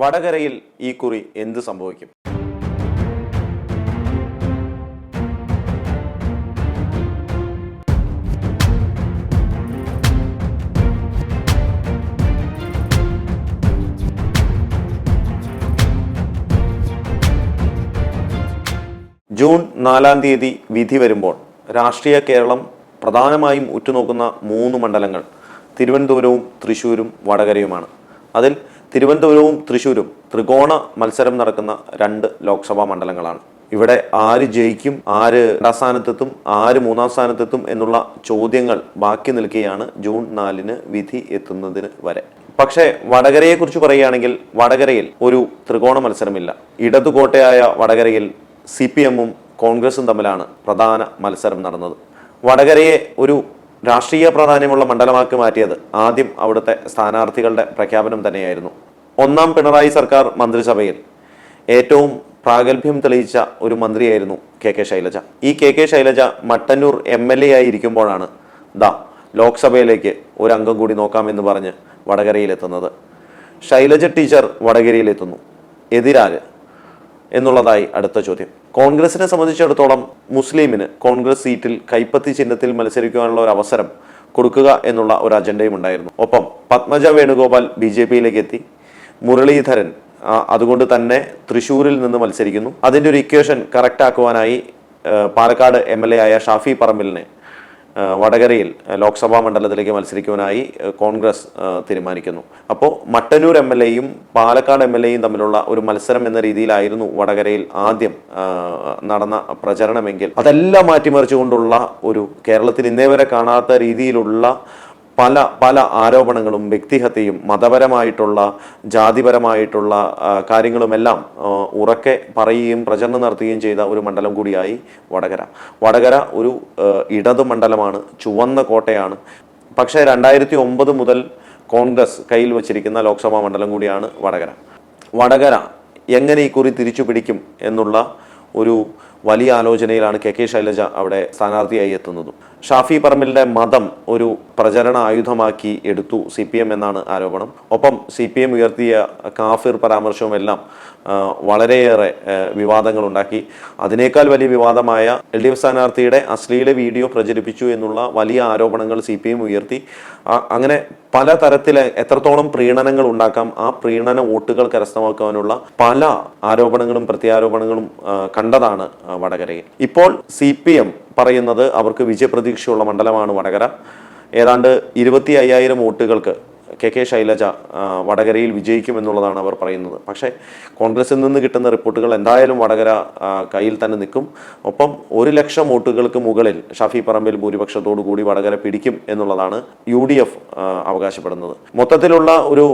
വടകരയിൽ ഈ കുറി എന്ത് സംഭവിക്കും? ജൂൺ നാലാം തീയതി വിധി വരുമ്പോൾ രാഷ്ട്രീയ കേരളം പ്രധാനമായും ഉറ്റുനോക്കുന്ന മൂന്ന് മണ്ഡലങ്ങൾ തിരുവനന്തപുരവും തൃശ്ശൂരും വടകരയുമാണ്. അതിൽ തിരുവനന്തപുരവും തൃശ്ശൂരും ത്രികോണ മത്സരം നടക്കുന്ന രണ്ട് ലോക്സഭാ മണ്ഡലങ്ങളാണ്. ഇവിടെ ആര് ജയിക്കും ആര് രണ്ടാം സ്ഥാനത്തെത്തും ആര് മൂന്നാം സ്ഥാനത്തെത്തും എന്നുള്ള ചോദ്യങ്ങൾ ബാക്കി നിൽക്കുകയാണ് ജൂൺ നാലിന് വിധി എത്തുന്നതിന് വരെ. പക്ഷേ വടകരയെക്കുറിച്ച് പറയുകയാണെങ്കിൽ വടകരയിൽ ഒരു ത്രികോണ മത്സരമില്ല. ഇടതുകോട്ടയായ വടകരയിൽ സി പി എമ്മും കോൺഗ്രസും തമ്മിലാണ് പ്രധാന മത്സരം നടന്നത്. വടകരയെ ഒരു രാഷ്ട്രീയ പ്രാധാന്യമുള്ള മണ്ഡലമാക്കി മാറ്റിയത് ആദ്യം അവിടുത്തെ സ്ഥാനാർത്ഥികളുടെ പ്രഖ്യാപനം തന്നെയായിരുന്നു. ഒന്നാം പിണറായി സർക്കാർ മന്ത്രിസഭയിൽ ഏറ്റവും പ്രാഗൽഭ്യം തെളിയിച്ച ഒരു മന്ത്രിയായിരുന്നു കെ കെ ശൈലജ. ഈ K K Shailaja Mattannur M L A ആയി ഇരിക്കുമ്പോഴാണ് ദാ ലോക്സഭയിലേക്ക് ഒരു അംഗം കൂടി നോക്കാമെന്ന് പറഞ്ഞ് വടകരയിലെത്തുന്നത്. ശൈലജ ടീച്ചർ വടകരയിലെത്തുന്നു. എതിരാര്? എന്നുള്ളതായി അടുത്ത ചോദ്യം. കോൺഗ്രസിനെ സംബന്ധിച്ചിടത്തോളം മുസ്ലിമിന് കോൺഗ്രസ് സീറ്റിൽ കൈപ്പത്തി ചിഹ്നത്തിൽ മത്സരിക്കുവാനുള്ള ഒരു അവസരം കൊടുക്കുക എന്നുള്ള ഒരു അജണ്ടയും ഉണ്ടായിരുന്നു. ഒപ്പം പത്മജ വേണുഗോപാൽ ബി ജെ പിയിലേക്ക് എത്തി. മുരളീധരൻ അതുകൊണ്ട് തന്നെ തൃശൂരിൽ നിന്ന് മത്സരിക്കുന്നു. അതിന്റെ ഒരു ഇക്വേഷൻ കറക്റ്റ് ആക്കുവാനായി പാലക്കാട് എം എൽ എ ആയ ഷാഫി പറമ്പിലിനെ വടകരയിൽ ലോക്സഭാ മണ്ഡലത്തിലേക്ക് മത്സരിക്കുവാനായി കോൺഗ്രസ് തീരുമാനിക്കുന്നു. അപ്പോൾ മട്ടന്നൂർ എം എൽ എയും പാലക്കാട് എം എൽ എയും തമ്മിലുള്ള ഒരു മത്സരം എന്ന രീതിയിലായിരുന്നു വടകരയിൽ ആദ്യം നടന്ന പ്രചരണമെങ്കിൽ. അതെല്ലാം മാറ്റിമറിച്ചുകൊണ്ടുള്ള ഒരു കേരളത്തിൽ ഇന്നേ വരെ കാണാത്ത രീതിയിലുള്ള പല പല ആരോപണങ്ങളും വ്യക്തിഹത്യയും മതപരമായിട്ടുള്ള ജാതിപരമായിട്ടുള്ള കാര്യങ്ങളുമെല്ലാം ഉറക്കെ പറയുകയും പ്രചരണം നടത്തുകയും ചെയ്ത ഒരു മണ്ഡലം കൂടിയായി വടകര. വടകര ഒരു ഇടതു മണ്ഡലമാണ് ചുവന്ന കോട്ടയാണ്. പക്ഷേ രണ്ടായിരത്തി ഒമ്പത് മുതൽ കോൺഗ്രസ് കയ്യിൽ വച്ചിരിക്കുന്ന ലോക്സഭാ മണ്ഡലം കൂടിയാണ് വടകര. വടകര എങ്ങനെ ഈ കുറി തിരിച്ചു പിടിക്കും എന്നുള്ള ഒരു വലിയ ആലോചനയിലാണ് കെ കെ ശൈലജ അവിടെ സ്ഥാനാർത്ഥിയായി എത്തുന്നതും. ഷാഫി പറമ്പിലിന്റെ മതം ഒരു പ്രചരണ ആയുധമാക്കി എടുത്തു സി പി എം എന്നാണ് ആരോപണം. ഒപ്പം സി പി എം ഉയർത്തിയ കാഫിർ പരാമർശവും എല്ലാം വളരെയേറെ ഉണ്ടാക്കി അതിനേക്കാൾ വലിയ വിവാദമായ എൽ ഡി എഫ് സ്ഥാനാർത്ഥിയുടെ അശ്ലീല വീഡിയോ പ്രചരിപ്പിച്ചു എന്നുള്ള വലിയ ആരോപണങ്ങൾ സി പി എം ഉയർത്തി അങ്ങനെ പല തരത്തിലെ എത്രത്തോളം പ്രീണനങ്ങൾ ഉണ്ടാക്കാം ആ പ്രീണന വോട്ടുകൾ കരസ്ഥമാക്കാനുള്ള പല ആരോപണങ്ങളും പ്രത്യാരോപണങ്ങളും കണ്ടതാണ് വടകരയിൽ ഇപ്പോൾ സി പി എം പറയുന്നത് അവർക്ക് വിജയപ്രതീക്ഷയുള്ള മണ്ഡലമാണ് വടകര. ഏതാണ്ട് ഇരുപത്തി അയ്യായിരം വോട്ടുകൾക്ക് കെ കെ ശൈലജ വടകരയിൽ വിജയിക്കുമെന്നുള്ളതാണ് അവർ പറയുന്നത്. പക്ഷേ കോൺഗ്രസിൽ നിന്ന് കിട്ടുന്ന റിപ്പോർട്ടുകൾ എന്തായാലും വടകര കയ്യിൽ തന്നെ നിൽക്കും. ഒപ്പം ഒരു ലക്ഷം വോട്ടുകൾക്ക് മുകളിൽ ഷാഫി പറമ്പിൽ ഭൂരിപക്ഷത്തോടു കൂടി വടകര പിടിക്കും എന്നുള്ളതാണ് യു ഡി എഫ് അവകാശപ്പെടുന്നത്. മൊത്തത്തിലുള്ള ഒരു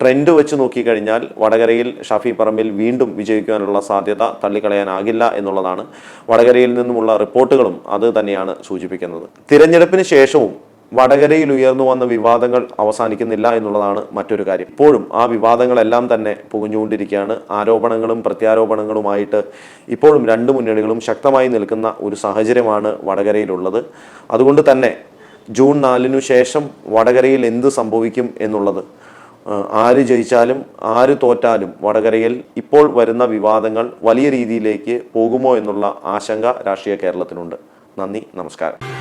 ട്രെൻഡ് വെച്ച് നോക്കിക്കഴിഞ്ഞാൽ വടകരയിൽ ഷാഫി പറമ്പിൽ വീണ്ടും വിജയിക്കാനുള്ള സാധ്യത തള്ളിക്കളയാനാകില്ല എന്നുള്ളതാണ് വടകരയിൽ നിന്നുമുള്ള റിപ്പോർട്ടുകളും അത് തന്നെയാണ് സൂചിപ്പിക്കുന്നത്. തിരഞ്ഞെടുപ്പിന് ശേഷവും വടകരയിൽ ഉയർന്നു വന്ന വിവാദങ്ങൾ അവസാനിക്കുന്നില്ല എന്നുള്ളതാണ് മറ്റൊരു കാര്യം. ഇപ്പോഴും ആ വിവാദങ്ങളെല്ലാം തന്നെ പുകഞ്ഞുകൊണ്ടിരിക്കുകയാണ്. ആരോപണങ്ങളും പ്രത്യാരോപണങ്ങളുമായിട്ട് ഇപ്പോഴും രണ്ട് മുന്നണികളും ശക്തമായി നിൽക്കുന്ന ഒരു സാഹചര്യമാണ് വടകരയിലുള്ളത്. അതുകൊണ്ട് തന്നെ ജൂൺ നാലിനു ശേഷം വടകരയിൽ എന്ത് സംഭവിക്കും എന്നുള്ളത് ആര് ജയിച്ചാലും ആര് തോറ്റാലും വടകരയിൽ ഇപ്പോൾ വരുന്ന വിവാദങ്ങൾ വലിയ രീതിയിലേക്ക് പോകുമോ എന്നുള്ള ആശങ്ക രാഷ്ട്രീയ കേരളത്തിനുണ്ട്. നന്ദി നമസ്കാരം.